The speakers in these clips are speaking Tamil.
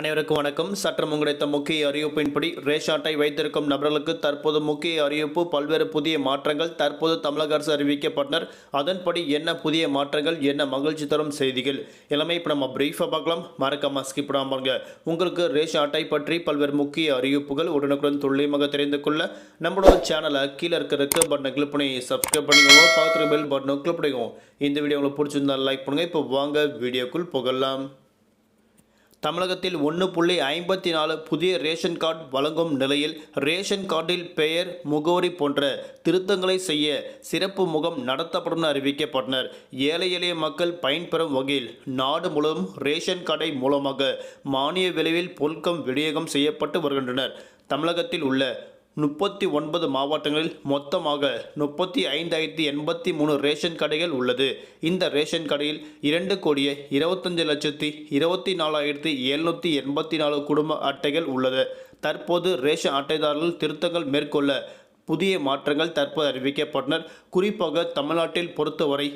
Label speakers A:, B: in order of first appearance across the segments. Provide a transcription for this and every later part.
A: அனைவருக்கும் வணக்கம். சற்றம் கிடைத்த முக்கிய அறிவிப்பின்படி ரேஷன் அட்டை வைத்திருக்கும் நபர்களுக்கு தற்போது முக்கிய அறிவிப்பு பல்வேறு புதிய மாற்றங்கள். தற்போது தமிழக அரசு அறிவிக்கப்பட்டனர். அதன்படி என்ன புதிய மாற்றங்கள் என்ன மகிழ்ச்சி தரும் செய்திகள். எல்லாமே இப்போ நம்ம பிரீஃபாக பார்க்கலாம். மறக்காம ஸ்கிப் பாருங்க. உங்களுக்கு ரேஷன் அட்டை பற்றி பல்வேறு முக்கிய அறிவிப்புகள் உடனுக்குடன் துல்லியமாக தெரிந்து கொள்ள நம்மளோட சேனலை கீழே இருக்க ரெக்க பட்டனை கிளிக் பண்ணி சப்ஸ்கிரைப் பண்ணிக்கோங்க. பார்த்துருக்க பெல் பட்டனை கிளிக் பண்ணிக்கோங்க. இந்த வீடியோ உங்களுக்கு பிடிச்சிருந்தா லைக் பண்ணுங்கள் இப்போ வாங்க வீடியோக்குள் புகழலாம் தமிழகத்தில் ஒன்று புள்ளி ஐம்பத்தி நாலு புதிய ரேஷன் கார்டு வழங்கும் நிலையில் ரேஷன் கார்டில் பெயர் முகவரி போன்ற திருத்தங்களை செய்ய சிறப்பு முகம் நடத்தப்படும் அறிவிக்கப்பட்டனர். ஏழை எளிய மக்கள் பயன்பெறும் வகையில் நாடு முழுவதும் ரேஷன் கார்டை மூலமாக மானிய விலையில் பொருட்கள் விநியோகம் செய்யப்பட்டு வருகின்றனர். தமிழகத்தில் உள்ள முப்பத்தி ஒன்பது மாவட்டங்களில் மொத்தமாக முப்பத்தி ஐந்தாயிரத்தி எண்பத்தி மூணு ரேஷன் கடைகள் உள்ளது. இந்த ரேஷன் கடையில் இரண்டு கோடியே இருபத்தஞ்சு லட்சத்தி இருபத்தி நாலாயிரத்தி எழுநூற்றி எண்பத்தி நாலு குடும்ப அட்டைகள் உள்ளது. தற்போது ரேஷன் அட்டைதாரர்கள் திருத்தங்கள் மேற்கொள்ள புதிய மாற்றங்கள் தற்போது அறிவிக்கப்பட்டனர் குறிப்பாக தமிழ்நாட்டில் பொறுத்தவரை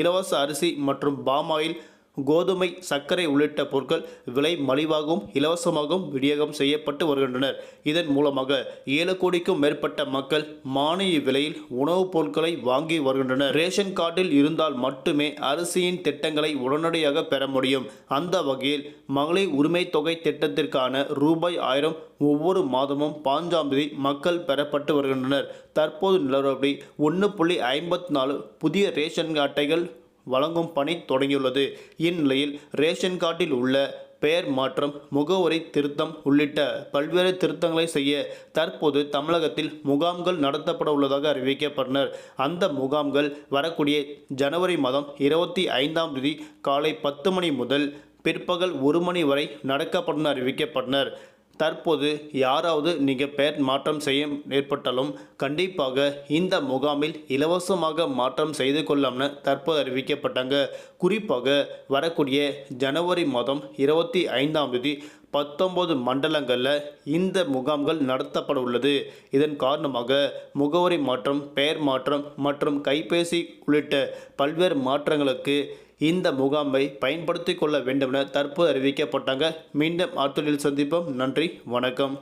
A: இலவச அரிசி மற்றும் பாமாயில் கோதுமை சர்க்கரை உள்ளிட்ட பொருட்கள் விலை மலிவாகவும் இலவசமாகவும் விநியோகம் செய்யப்பட்டு வருகின்றனர். இதன் மூலமாக ஏழு கோடிக்கும் மேற்பட்ட மக்கள் மானிய விலையில் உணவுப் பொருட்களை வாங்கி வருகின்றனர். ரேஷன் கார்டில் இருந்தால் மட்டுமே அரிசியின் திட்டங்களை உடனடியாக பெற முடியும். அந்த வகையில் மகளிர் உரிமை தொகை திட்டத்திற்கான ரூபாய் ஆயிரம் ஒவ்வொரு மாதமும் பாஞ்சாம் தேதி மக்கள் பெறப்பட்டு வருகின்றனர். தற்போது நிலவரப்படி ஒன்று புள்ளி ஐம்பத்தி நாலு புதிய ரேஷன் அட்டைகள் வழங்கும் பணி தொடங்கியுள்ளது. இந்நிலையில் ரேஷன் கார்டில் உள்ள பெயர் மாற்றம் முகவரி திருத்தம் உள்ளிட்ட பல்வேறு திருத்தங்களை செய்ய தற்போது தமிழகத்தில் முகாம்கள் நடத்தப்பட உள்ளதாக அறிவிக்கப்பட்டனர். அந்த முகாம்கள் வரக்கூடிய ஜனவரி மாதம் இருபத்தி ஐந்தாம் தேதி காலை பத்து மணி முதல் பிற்பகல் ஒரு மணி வரை நடக்கப்படும் அறிவிக்கப்பட்டனர். தற்போது யாராவது நீங்கள் பெயர் மாற்றம் செய்ய ஏற்பட்டாலும் கண்டிப்பாக இந்த முகாமில் இலவசமாக மாற்றம் செய்து கொள்ளலாம்னு தற்போது அறிவிக்கப்பட்டாங்க. குறிப்பாக வரக்கூடிய ஜனவரி மாதம் இருபத்தி ஐந்தாம் தேதி பத்தொம்போது மண்டலங்களில் இந்த முகாம்கள் நடத்தப்பட உள்ளது. இதன் காரணமாக முகவரி மாற்றம் பெயர் மாற்றம் மற்றும் கைபேசி உள்ளிட்ட பல்வேறு மாற்றங்களுக்கு இந்த முகாமை பயன்படுத்திக் கொள்ள வேண்டுமென தற்போது அறிவிக்கப்பட்டாங்க. மீண்டும் ஆற்றலில் சந்திப்போம். நன்றி. வணக்கம்.